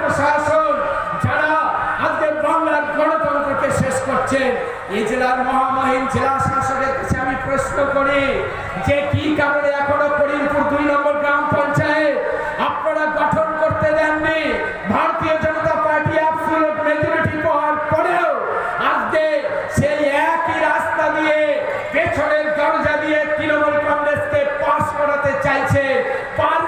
প্রশাসন, যারা আজকে বাংলার গণতন্ত্রকে শেষ করছেন এই জেলার মহামহিম জেলা শাসকের কাছে আমি প্রশ্ন করি, যে কি কারণে এখনও করিমপুর দুই নম্বর গ্রাম পঞ্চায়েত আপনারা গঠন করতে দেননি? ভারতীয় জনতা পার্টি অ্যাবসলিউট মেজরিটি পাওয়ার পরেও আজকে সেই একই রাস্তা দিয়ে পেছনের দরজা দিয়ে তৃণমূল কংগ্রেসকে পাশ করাতে চাইছে। পারবেন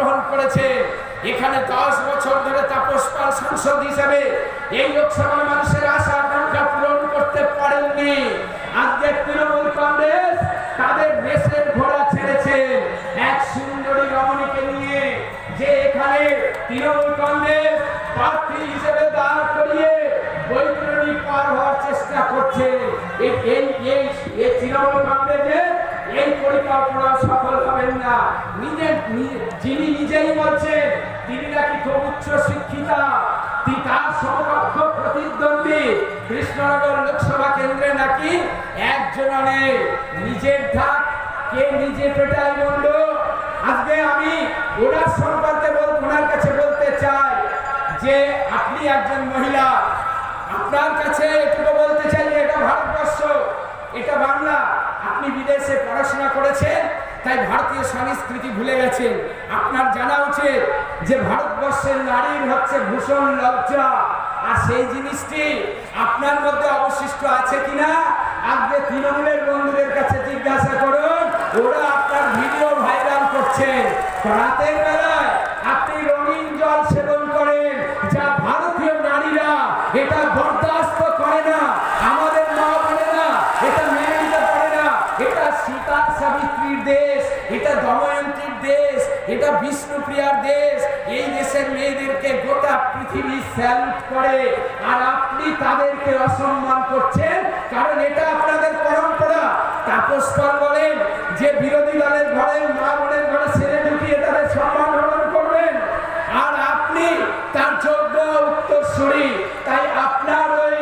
গ্রহণ করেছে। এখানে দশ বছর ধরে তাপস পাল সাংসদ হিসেবে এই লোকসভার মানুষের আশা আকাঙ্ক্ষা পূরণ করতে পারেননি। আজকে তৃণমূল কংগ্রেস তাদের দেশের ঘোড়া ছেড়েছে। এক সুন্দরী রমণীকে নিয়ে যে এখানে তৃণমূল কংগ্রেস প্রার্থী হিসেবে দাঁড় করিয়ে বৈতরণী পার হওয়ার চেষ্টা করছে। এই এই তৃণমূল কংগ্রেসের এই পরিকল্পনা সফল হবেন না। নিজে যিনি নিজেই বলছেন, তিনি নাকি খুব উচ্চ শিক্ষিতা। তার সমকক্ষ প্রতিদ্বন্দ্বী কৃষ্ণনগর লোকসভা কেন্দ্রে নাকি একজন নেই। নিজের ধাক কে নিজে পেটায় বন্ধ? আজকে আমি ওনার সম্পর্কে ওনার কাছে বলতে চাই যে আপনি একজন মহিলা। আপনার কাছে এটুকু বলতে চাই এটা ভারতবর্ষ, এটা বাংলা। আপনি বিদেশে পড়াশোনা করেছেন, তাই ভারতীয় সংস্কৃতি ভুলে গেছেন। আপনার জানা উচিত যে ভারতবর্ষের নারীর হচ্ছে ভূষণ লজ্জা। আর সেই জিনিসটি আপনার মধ্যে অবশিষ্ট আছে কিনা আজকে তৃণমূলের বন্ধুদের কাছে জিজ্ঞাসা করুন। ওরা আপনার ভিডিও ভাইরাল করছে। রাতের বেলায় আপনি রঙিন জল সেবন করেন, যা ভারতীয় নারীরা এটা বরদাস্ত করে না। আমাদের মা বোনেরা এটা মেনে নিতে পারে না এটা সীতা সাবিত্রীর দেশ, এটা দময়ন্তীর দেশ, এটা বিষ্ণুপ্রিয়ার দেশ, এই দেশের মেয়েদেরকে গোটা পৃথিবী স্যালুট করে। আর আপনি তাদেরকে অসম্মান করছেন, কারণ এটা আপনাদের পরম্পরা। তাপস পাল বলেন যে বিরোধী দলের ঘরে মা বোনের ঘরে ছেলে ঢুকিয়ে তাদের সম্মান গ্রহণ করবেন। আর আপনি তার যোগ্য উত্তরসূরি। তাই আপনার ওই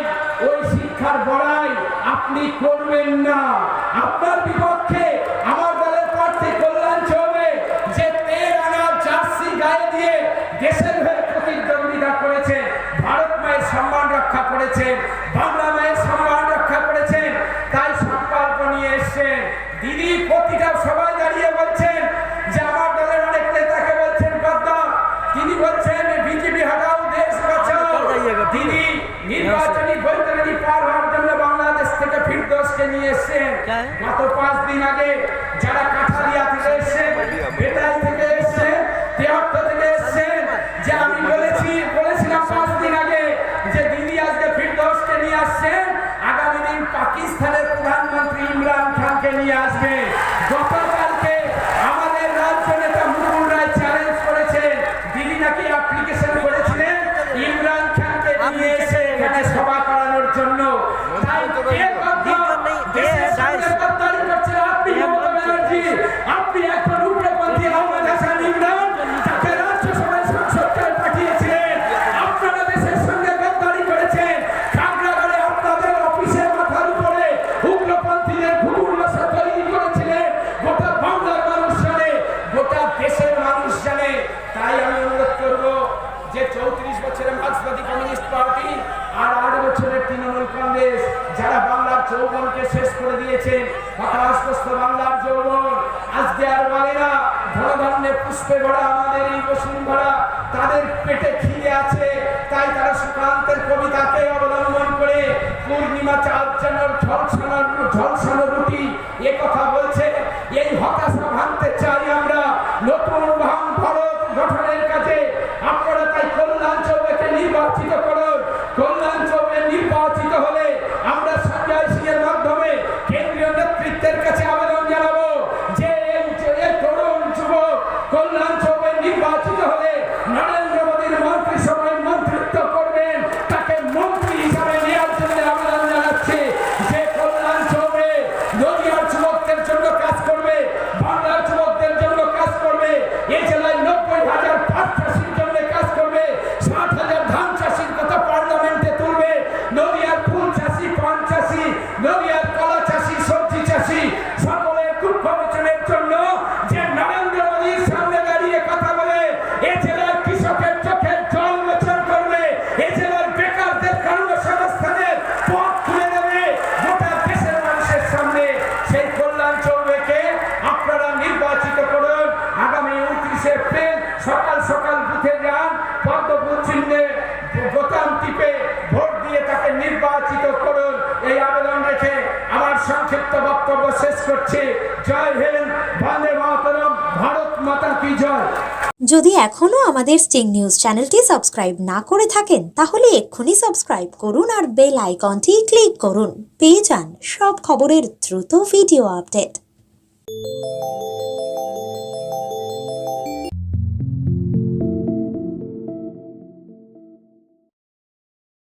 ওই শিক্ষার বড়াই আপনি করবেন না। রক্ষা করেছেন বাংলা মায়ের সম্মান রক্ষা করেছেন তাই সংকল্প নিয়ে এসছেন দিদি প্রতিটা সবাই দাঁড়িয়ে বলছেন যে আমার দলের অনেক নেতাকে বলছেন গদ্দার তিনি বলছেন বিজেপি হটাও দেশ বাঁচাও। তিনি নির্বাচনী বৈতরণী পার হওয়ার জন্য বাংলাদেশ থেকে ফিরদোসকে নিয়ে এসছেন। গত পাঁচ দিন আগে যারা মার্ক্সবাদী কমিউনিস্ট পার্টি আর আট বছরের তৃণমূল কংগ্রেস, যারা বাংলার যৌবনকে শেষ করে দিয়েছেন হতাশগ্রস্ত বাংলার যৌবন। আজকে আর বলে না, ধনধান্যে পুষ্পে ভরা আমাদের এই বসুন্ধরা, তাদের পেটে খিদে আছে, তাই তারা সুকান্তের কবিতাকে অবলম্বন করে পূর্ণিমা চাঁদ যেন ঝলসানোর ঝলসানো রুটি এ কথা বলছে। এই হতাশা ভাঙতে চাই আমরা। নতুন ভাঙ ভারত গঠনের কাজে আপনারা তাই কল্যাণ নির্বাচিত করুন। কল্যাণ সকাল সকাল বুথে যান, পদ্মপুর চিহ্নে বোতাম টিপে ভোট দিয়ে তাকে নির্বাচিত করুন। এই আবেদন রেখে আমার সংক্ষিপ্ত বক্তব্য শেষ করছি। জয় হিন্দ, বন্দে মাতরম, ভারত মাতা কি জয়। যদি এখনও আমাদের স্টিং নিউজ চ্যানেলটি সাবস্ক্রাইব না করে থাকেন, তাহলে এক্ষুনি সাবস্ক্রাইব করুন আর বেল আইকনটি ক্লিক করুন। পেয়ে যান সব খবরের দ্রুত ভিডিও আপডেট।